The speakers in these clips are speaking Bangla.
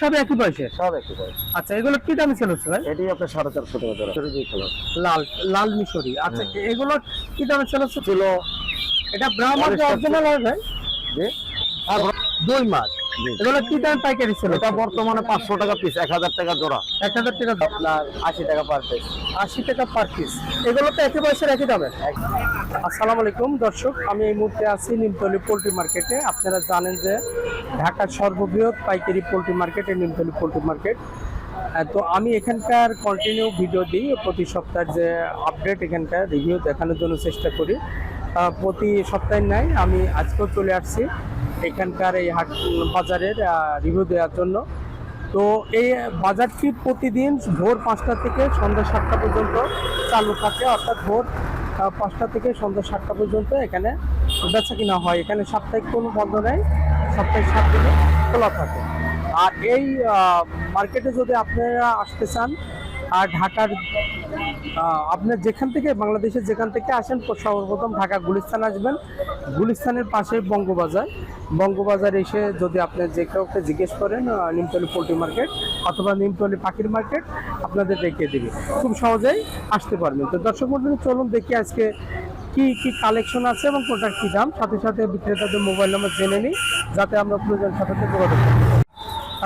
সব একই বয়সে সব একই বয়স আচ্ছা এগুলো কি দামে সেল হচ্ছে ভাই? এটি আপনার সাড়ে চারশো টাকা দুই লাল লাল মিশরি। আচ্ছা এগুলো কি দামে সেল হচ্ছে? ছিল এটা ব্রাহ্মণ অরিজিনাল হয় ভাই? দুই মাস। এগুলো কি দামে পাইকারি এটা বর্তমানে পাঁচশো টাকা পিস এক হাজার টাকা জোড়া। এক হাজার টাকা আপনার আশি টাকা পার পিস আশি টাকা পার পিস এগুলো তো একই দামের। আসসালামু আলাইকুম দর্শক আমি এই মুহূর্তে আছি নিমতলি পোলট্রি মার্কেটে। আপনারা জানেন যে ঢাকার সর্ববৃহৎ পাইকারি পোলট্রি মার্কেট এই নিমতলি পোলট্রি মার্কেট। তো আমি এখানকার কন্টিনিউ ভিডিও দিই। প্রতি সপ্তাহের যে আপডেট এখানকার রিভিউ দেখানোর জন্য চেষ্টা করি। প্রতি সপ্তাহে নাই আমি আজকেও চলে আসছি। এখানকার এই হাট বাজারের রিভিউ দেওয়ার জন্য। তো এই বাজারটি প্রতিদিন ভোর পাঁচটা থেকে সন্ধ্যা সাতটা পর্যন্ত চালু থাকে। অর্থাৎ ভোর পাঁচটা থেকে সন্ধ্যা সাতটা পর্যন্ত এখানে বেচা কিনা হয়। এখানে সাপ্তাহিক কোনো বন্ধ নেই সপ্তাহে সাত দিনে খোলা থাকে। আর এই মার্কেটে যদি আপনারা আসতে চান আর ঢাকার আপনার যেখান থেকে, বাংলাদেশের যেখান থেকে আসেন, সর্বপ্রথম ঢাকা গুলিস্তান আসবেন। গুলিস্তানের পাশে বঙ্গবাজার। বঙ্গবাজার এসে যদি আপনি যে কাউকে জিজ্ঞেস করেন নিমতলি পোলট্রি মার্কেট অথবা নিমতলি পাখির মার্কেট, আপনাদের দেখিয়ে দেবে। খুব সহজেই আসতে পারবেন। তো দর্শক মন্ডলী, চলুন দেখি আজকে কি কি কালেকশন আছে এবং কোনটার কি দাম। সাথে সাথে বিক্রেতাদের মোবাইল নাম্বার জেনে নিই, যাতে আমরা প্রয়োজন সাথে যোগাযোগ পারি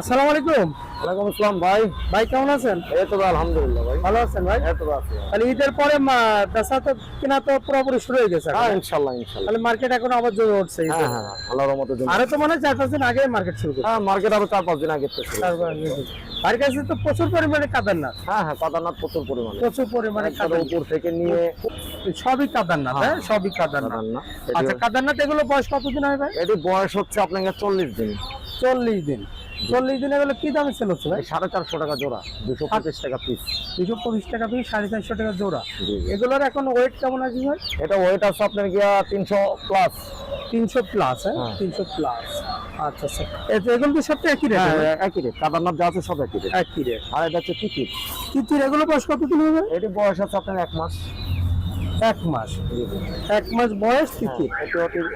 আসসালামু আলাইকুম। ওয়ালাইকুম আসসালাম ভাই। ভাই কেমন আছেন? এই তো আলহামদুলিল্লাহ ভাই। ভালো আছেন ভাই? এই তো আছি। তাহলে ঈদের পরে বেচা তো কিনা তো পুরোপুরি শুরু হয়ে গেছে হ্যাঁ ইনশাল্লাহ ইনশাল্লাহ তাহলে মার্কেট এখন আবার জমে উঠছে হ্যাঁ হ্যাঁ আল্লাহর জন্য আরও তো মনে হয় চার পাঁচ দিন আগে মার্কেট শুরু হ্যাঁ মার্কেট আরও চার পাঁচ দিন আগে থেকে শুরু। আর কাছে তো প্রচুর পরিমাণে কাদারনাথ। হ্যাঁ হ্যাঁ কাদারনাথ প্রচুর পরিমাণে। প্রচুর পরিমাণে কাদারনাথ। উপর থেকে নিয়ে সবই কাদারনাথ হ্যাঁ সবই কাদারনাথ। কাদারনাথ। আচ্ছা কাদারনাথ এগুলো বয়স কতদিন হয় ভাই? এটি বয়স হচ্ছে আপনাকে চল্লিশ দিন। চল্লিশ দিন। চল্লিশ দিন এগুলো কি দামে সেল হচ্ছে ভাই? সাড়ে চারশো টাকা জোড়া দুশো পঁচিশ টাকা পিস দুশো পঁচিশ টাকা পিস সাড়ে চারশো টাকা জোড়া। এগুলোর এখন ওয়েট কেমন আছে ভাই? এটা ওয়েট আছে আপনার গিয়া তিনশো প্লাস তিনশো প্লাস হ্যাঁ? হ্যাঁ। তিনশো প্লাস আচ্ছা আচ্ছা। এগুলো তো সবটা একই রেট হ্যাঁ একই রেট কাদারনাথ যা আছে সব একই রেট একই রেট আর এটা হচ্ছে তিতির। এগুলো বয়স কতদিন হবে? এটি বয়স আছে আপনার এক মাস। এক মাস। এক মাস বয়স হ্যাঁ, তিতির তি-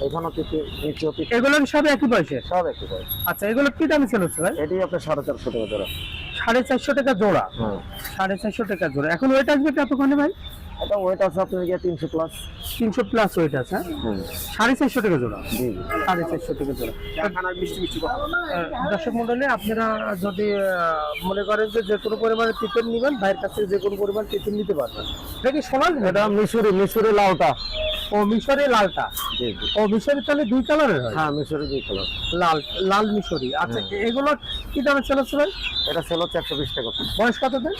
এখানেও- এখানেও তিতির নিচেও এগুলো সব একই বয়সের সব একই বয়স। আচ্ছা এগুলো কি দামে সেল হচ্ছে ভাই? এটি আপনার সাড়ে চারশো টাকা জোড়া। সাড়ে চারশো টাকা জোড়া? হ্যাঁ সাড়ে চারশো টাকা জোড়া। এখন ওয়েট আসবে কতক্ষণে ভাই? এটা ওয়েট আছে আপনার গিয়া তিনশো প্লাস তিনশো প্লাস ওয়েট আছে হ্যাঁ? সাড়ে চারশো টাকা জোড়া? সাড়ে চারশো টাকা জোড়া। দর্শক মন্ডলী আপনারা যদি আহ, মনে করেন যে যে কোনো পরিমাণে টিফিন নেবেন ভাইয়ের কাছ থেকে যে কোনো পরিমাণ টিফিন নিতে পারবেন। এটা কি সোনাল এটা মিশরি মিশরি লাউটা। ও মিশরি লালটা? জি জি। ও মিশরি তাহলে দুই কালারের হয়? হ্যাঁ মিশরি দুই কালার। লাল লাল মিশরি। আচ্ছা এগুলো কি দামে সেল হচ্ছে ভাই? এটা সেল হচ্ছে একশো বিশ টাকা। বয়স কত দিন?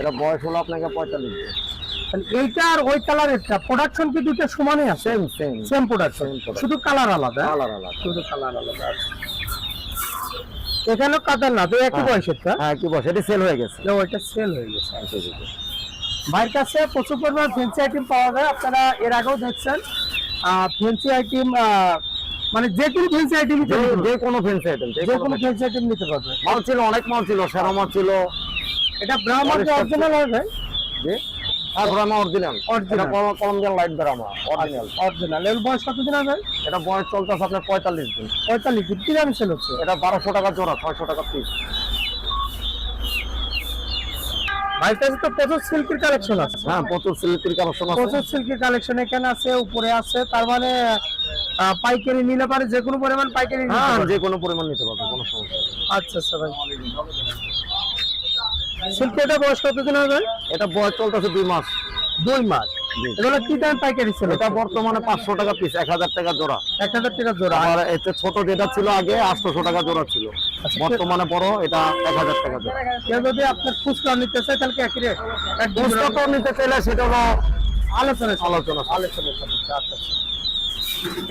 এটা বয়স হলো আপনাকে পঁয়তাল্লিশ দিন। এইটা আর ওই কালারেরটা প্রোডাকশন কি দুটো সমানই আছে? সেম সেম সেম প্রোডাকশন শুধু কালার আলাদা? হ্যাঁ? কালার আলাদা। শুধু কালার আলাদা। এখানেও কাদার না তো একই হ্যাঁ। বয়সেরটা? হ্যাঁ কি বয়স। এটি সেল হয়ে গেছে। ওইটা সেল হয়ে গেছে। জি। ভাইয়ের কাছে প্রচুর পরিমাণ ফেন্সি আইটেম পাওয়া যায়। আপনারা এর আগেও দেখছেন। ফেন্সি আইটেম মানে যে কোনো ফেন্সি আইটেম যে- কোনো ফেন্স আইটেম যে কোনো ফেন্সি আইটেম নিতে পারবে। মাল ছিল অনেক মাল ছিল সেরা মাল ছিল। এটা ব্রাহ্মণ অরিজিনাল হয় ভাই। যে? এটা বয়স চলতেছে আপনার পঁয়তাল্লিশ দিন। পঁয়তাল্লিশ দিন। কি দামে সেল হচ্ছে? এটা বারোশো টাকা জোড়া ছয়শো টাকা পিস ভাইয়ের কাছে তো প্রচুর সিল্কের কালেকশন আছে। হ্যাঁ প্রচুর সিলিপির কালেকশন আছে। প্রচুর সিল্কের কালেকশন এখানে আছে উপরে আছে তার মানে পাইকারি নিলে পারে যে কোনো পরিমাণ পাইকারি হ্যাঁ যে কোনো পরিমাণ নিতে পারবে কোনো সমস্যা আচ্ছা আচ্ছা ভাই। সিল্কের বয়স কতদিন হবে এটা বয়স চলতেছে দুই মাস। দুই মাস। এগুলো কি দাম পাইকারি ছিল? এটা বর্তমানে পাঁচশো টাকা পিস এক হাজার টাকা জোড়া। এক হাজার টাকা জোড়া। আর এতে ছোট যেটা ছিল আগে আটশোশো টাকা জোড়া ছিল। আচ্ছা, বর্তমানে বড় এটা এক হাজার টাকা জোড়া। কেউ যদি আপনার নিতে চায় তাহলে কি রেট নিতে চাইলে সেটা হলো আলোচনা আলোচনা আলোচনা আচ্ছা আচ্ছা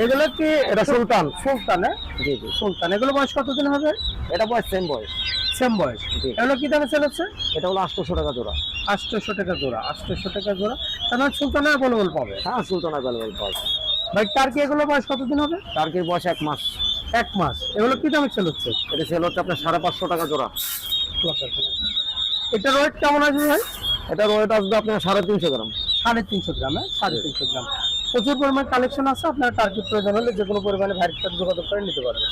এগুলো কি এটা সুলতান। সুলতান হ্যাঁ? জি জি। সুলতান। এগুলো বয়স কতদিন হবে? এটা বয়স সেম বয়স। সেম বয়স। এগুলো কি দামে সেল হচ্ছে? এটা হলো আটশোশো টাকা জোড়া। আটশোশো টাকা জোড়া আটশোশো টাকা জোড়া। তার মানে সুলতানে অ্যাভেলেবল পাবে। হ্যাঁ সুলতান অ্যাভেলেবল যায় ভাই তার কি এগুলো বয়স কতদিন হবে? টার্কির বয়স এক মাস। এক মাস। এগুলো কি দামে সেল হচ্ছে? এটা সেল হচ্ছে আপনার সাড়ে পাঁচশো টাকা জোড়া। এটার ওয়েট কেমন আসবে ভাই? এটা ওয়েট আসবে আপনার সাড়ে তিনশো গ্রাম। সাড়ে তিনশো গ্রাম হ্যাঁ? সাড়ে তিনশো গ্রাম। প্রচুর পরিমাণ কালেকশন আছে আপনার টার্গেট প্রয়োজন হলে যে কোনো পরিমাণে ভাইয়ের সাথে যোগাযোগ করে নিতে পারবেন।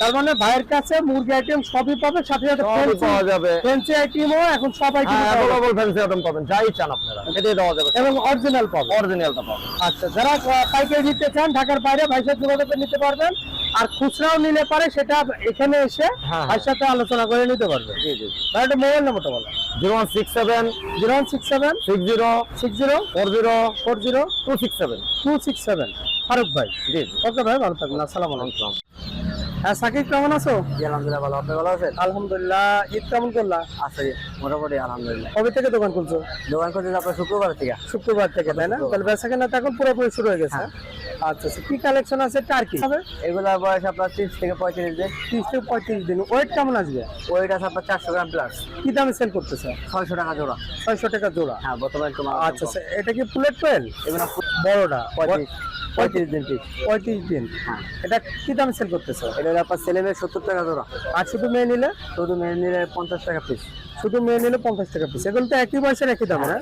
তার মানে ভাইয়ের কাছে মুরগি আইটেম সবই পাবে সাথে সাথে সবই পাওয়া যাবে। ফ্যান্সি আইটেমও এখন সব আইটেম হ্যাঁ অ্যাভেলেবল ফ্যান্সি আইটেম পাবেন যাই চান আপনারা। এটাই দেওয়া যাবে। এবং অরিজিনাল পাবে অরিজিনালটা পাবেন। আচ্ছা যারা পাইকারি নিতে চান ঢাকার বাইরে ভাইয়ের সাথে যোগাযোগ করে নিতে পারবেন। আর খুচরাও নিলে পারে সেটা এখানে এসে হ্যাঁ। ভাইয়ের সাথে আলোচনা করে নিতে পারবে। জি জি ভাই একটা মোবাইল নাম্বারটা বলো। Zero one six seven zero one six seven six zero six zero four zero four zero two six seven. Two six seven. Faruk ভাই। জি জি। ওকে ভাই ভালো থাকবেন। আসসালামু আলাইকুম। হ্যাঁ সাকিব কেমন আছো? আলহামদুলিল্লাহ ভালো। আপনি ভালো আছেন? আলহামদুলিল্লাহ ঈদ কেমন করলা? আছে মোটামুটি আলহামদুলিল্লাহ। কবে থেকে দোকান খুলছো? দোকান করতে আপনার শুক্রবার থেকে। শুক্রবার থেকে তাই না? তাহলে বেচা কেনা এখন পুরোপুরি শুরু হয়ে গেছে। আচ্ছা আচ্ছা। কি কালেকশন আছে? টার্কি বয়স আপনার তিরিশ থেকে পঁয়ত্রিশ দিন। ত্রিশ থেকে পঁয়ত্রিশ দিন। ওয়েট কেমন আসবে? ওইটা আছে আপনার চারশো গ্রাম প্লাস কি দামে সেল করতেছে? ছয়শো টাকা জোড়া। ছয়শো টাকা জোড়া। হ্যাঁ বর্তমানে আচ্ছা আচ্ছা। এটা কি ফুলেট কোয়েল এগুলো বড়টা। পঁয়ত্রিশ পঁয়ত্রিশ দিন পিস পঁয়ত্রিশ দিন। হ্যাঁ। এটা কি দামে সেল করতেছে? এটা আপনার ছেলে মেয়ে সত্তর টাকা জোড়া। আর শুধু মেয়ে নিলে? শুধু মেয়ে নিলে পঞ্চাশ টাকা পিস শুধু মেয়ে নিলে পঞ্চাশ টাকা পিস এগুলো তো একই বয়সের একই দাম না?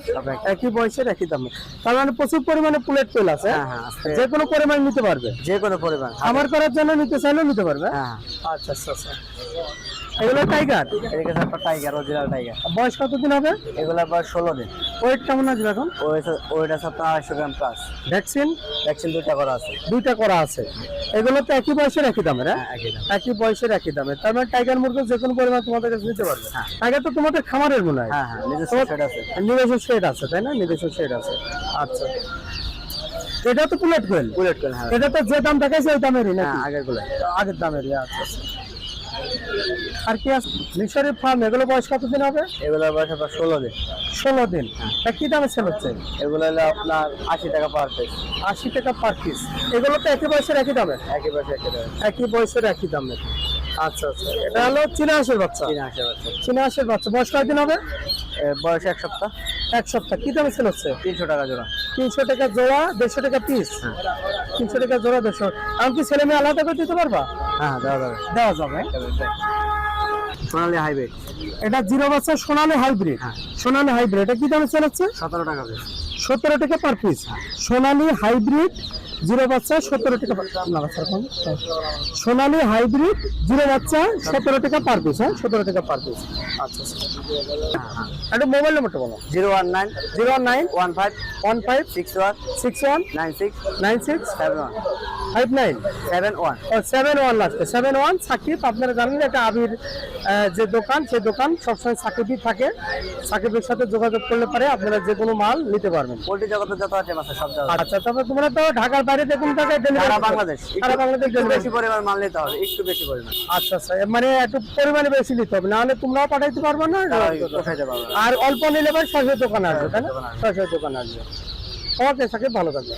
একই বয়সের একই দাম। তার মানে প্রচুর পরিমাণে প্লেট তেল আছে। হ্যাঁ হ্যাঁ যে কোনো পরিমাণ নিতে পারবে। যে কোনো পরিমাণ। আমার করার জন্য নিতে চাইলেও নিতে পারবে। হ্যাঁ। আচ্ছা আচ্ছা আচ্ছা। এগুলো টাইগার এদিকে আছে টাইগার অরিজিনাল টাইগার বয়স কতদিন হবে? এগুলো বয়স ষোলো দিন। ওয়েট কেমন আসবে এখন? ওইটা আছে আপনার আড়াইশো গ্রাম প্লাস ভ্যাকসিন ভ্যাকসিন দুইটা করা আছে। দুইটা করা আছে। এগুলো তো একই বয়সের একই দামের হ্যাঁ? হ্যাঁ একই বয়সের একই দামে তার মানে টাইগার মুরগি যে কোনো পরিমাণ তোমাদের কাছে নিতে পারবে। টাইগার তো তোমাদের খামারের মনে হয়। হ্যাঁ হ্যাঁ নিজস্ব আছে। শেড আছে তাই না? নিজস্ব শেড আছে। আচ্ছা। এটা তো বুলেট কোয়েল বুলেট কোয়েল হ্যাঁ। এটা তো যে দাম দেখাইছে ওই দামেরই না হ্যাঁ আগেরগুলো আগের দামেরই আচ্ছা আচ্ছা। আর কি আছে? মিশরি ফার্ম এগুলো বয়স কতদিন হবে? এগুলোর বয়স আপনার ষোলো দিন। ষোলো দিন। তা কি দামে সেল হচ্ছে? এগুলো হলো আপনার আশি টাকা পার পিস আশি টাকা পার পিস এগুলো তো একই বয়সের একই দামে? একই বয়সে একই দাম। একই বয়সের একই দামের আচ্ছা আচ্ছা। এটা হলো চীনা হাঁসের বাচ্চা? চীনা হাঁসের বাচ্চা। বয়স কয়দিন হবে? বয়স এক সপ্তাহ। এক সপ্তাহ। কি দামে সেল হচ্ছে? তিনশো টাকা জোড়া। তিনশো টাকা জোড়া দেড়শো টাকা পিস তিনশো টাকা জোড়া দেড়শো। এমনকি ছেলে মেয়ে আলাদা করে দিতে পারবা? হ্যাঁ দেওয়া যাবে। দেওয়া যাবে। সোনালি হাইব্রিড। এটা জিরো বাচ্চা সোনালি হাইব্রিড। সোনালি হাইব্রিড এটা কি দামে সেল সতেরো টাকা সতেরো টাকা per piece Sonali hybrid zero বাচ্চা সতেরো টাকা না, বাচ্চার কম। সোনালি হাইব্রিড জিরো বাচ্চা সতেরো টাকা পার পিস হ্যাঁ সতেরো টাকা পার পিস। আচ্ছা আচ্ছা। একটা মোবাইল নম্বরটা বলো। Zero one nine zero one nine one five one five six one six one nine six nine six seven one. Five nine. Seven one. ও সেভেন ওয়ান লাস্টে সেভেন ওয়ান সাকিব আপনারা জানেন এটা আবির যে দোকান সেই দোকান সবসময় সাকিবই থাকে। সাকিবের সাথে যোগাযোগ করলে পারে আপনারা যে কোনো মাল নিতে পারবেন। পোল্ট্রি জগতে যত আছে আচ্ছা তবে তোমরা তো ঢাকার বাইরে যে কোনো সারা বাংলাদেশ। সারা বাংলাদেশ বেশি পরিমাণ মাল নিতে হবে একটু বেশি পরিমাণ। আচ্ছা আচ্ছা মানে একটু পরিমাণে বেশি নিতে হবে নাহলে তোমরাও পাঠাইতে পারবে না? পারবে আর অল্প নিলে ভাই সরষের দোকান আসবে তাই না? দোকানে দোকান আসবে। ওকে সাকিব ভালো থাকবে।